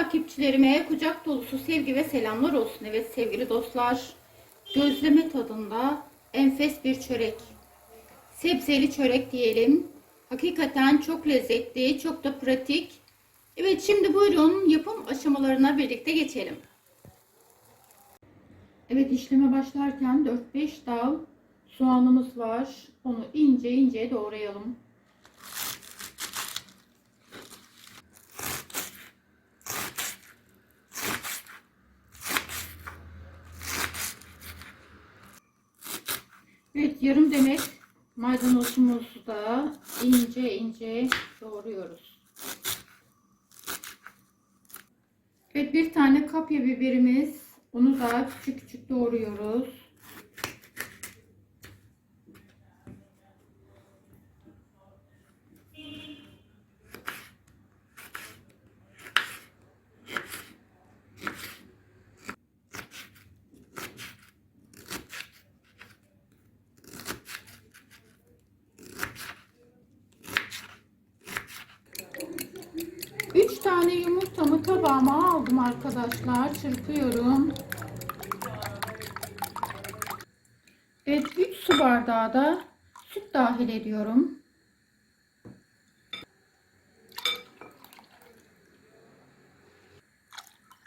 takipçilerime kucak dolusu sevgi ve selamlar olsun. Evet sevgili dostlar, gözleme tadında enfes bir çörek. Sebzeli çörek diyelim. Hakikaten çok lezzetli, çok da pratik. Evet şimdi buyurun yapım aşamalarına birlikte geçelim. Evet işleme başlarken 4-5 dal soğanımız var. Onu ince ince doğrayalım. Evet yarım demet maydanozumuzu da ince ince doğruyoruz. Evet bir tane kapya biberimiz. Onu da küçük küçük doğruyoruz. Tane yumurtamı tabağıma aldım arkadaşlar. Çırpıyorum. Evet 3 su bardağı da süt dahil ediyorum.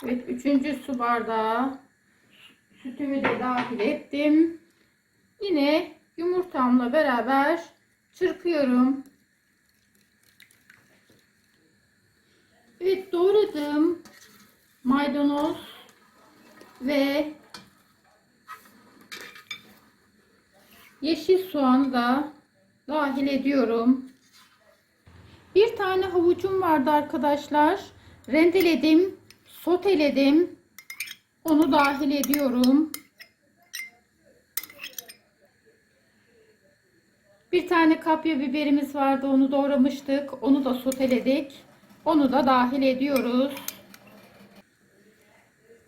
Evet üçüncü su bardağı sütümü de dahil ettim. Yine yumurtamla beraber çırpıyorum. Evet doğradım maydanoz ve yeşil soğanı da dahil ediyorum. Bir tane havucum vardı arkadaşlar. Rendeledim, soteledim. Onu dahil ediyorum. Bir tane kapya biberimiz vardı. Onu doğramıştık. Onu da soteledik. Onu da dahil ediyoruz.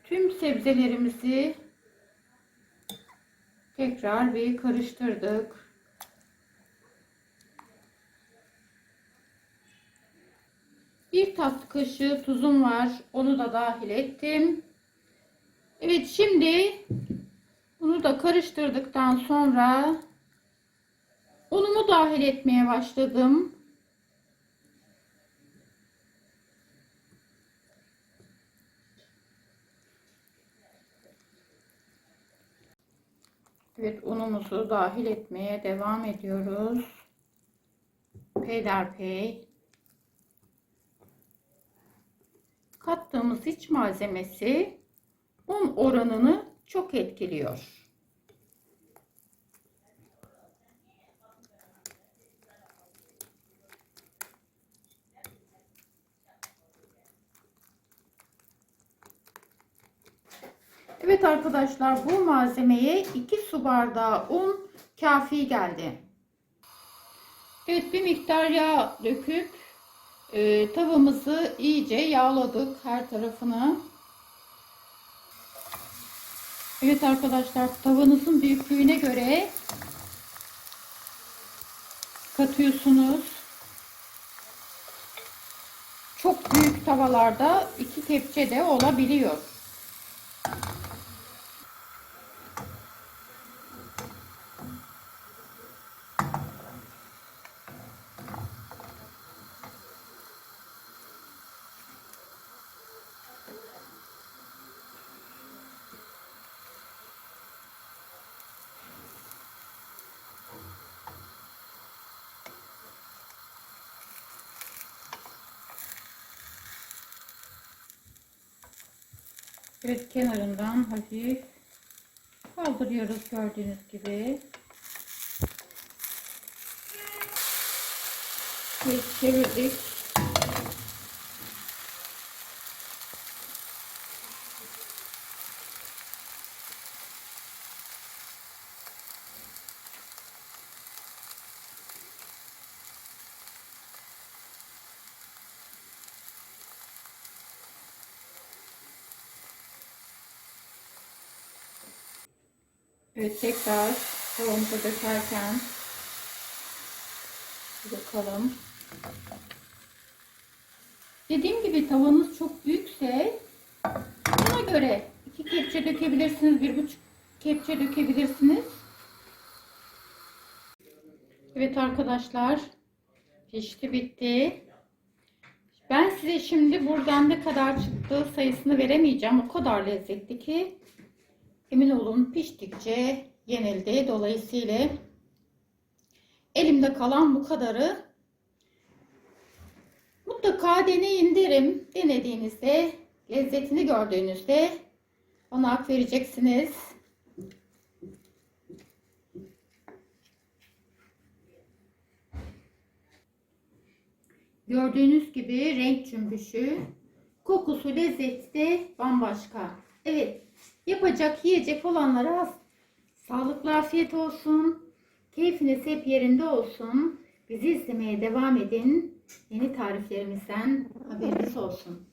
Tüm sebzelerimizi tekrar bir karıştırdık. Bir tatlı kaşığı tuzum var. Onu da dahil ettim. Evet şimdi bunu da karıştırdıktan sonra unumu dahil etmeye başladım. Evet unumuzu dahil etmeye devam ediyoruz. Peyderpey. Kattığımız iç malzemesi un oranını çok etkiliyor. Evet arkadaşlar bu malzemeye 2 su bardağı un kafi geldi. Evet bir miktar yağ döküp e, tavamızı iyice yağladık her tarafını. Evet arkadaşlar tavanızın büyüklüğüne göre katıyorsunuz. Çok büyük tavallarda iki kepçe de olabiliyor. Evet kenarından hafif kaldırıyoruz gördüğünüz gibi. Evet çevirdik. Evet tekrar tavamıza dökerken bakalım. Dediğim gibi tavanız çok büyükse buna göre iki kepçe dökebilirsiniz, bir buçuk kepçe dökebilirsiniz. Evet arkadaşlar pişti bitti. Ben size şimdi buradan ne kadar çıktığı sayısını veremeyeceğim. O kadar lezzetli ki emin olun piştikçe yenildi. Dolayısıyla elimde kalan bu kadarı mutlaka deneyin derim. Denediğinizde lezzetini gördüğünüzde ona hak vereceksiniz. Gördüğünüz gibi renk cümbüşü, kokusu, lezzeti de bambaşka. Evet, yapacak, yiyecek olanlara sağlıklı afiyet olsun. Keyfiniz hep yerinde olsun. Bizi izlemeye devam edin. Yeni tariflerimizden haberiniz olsun.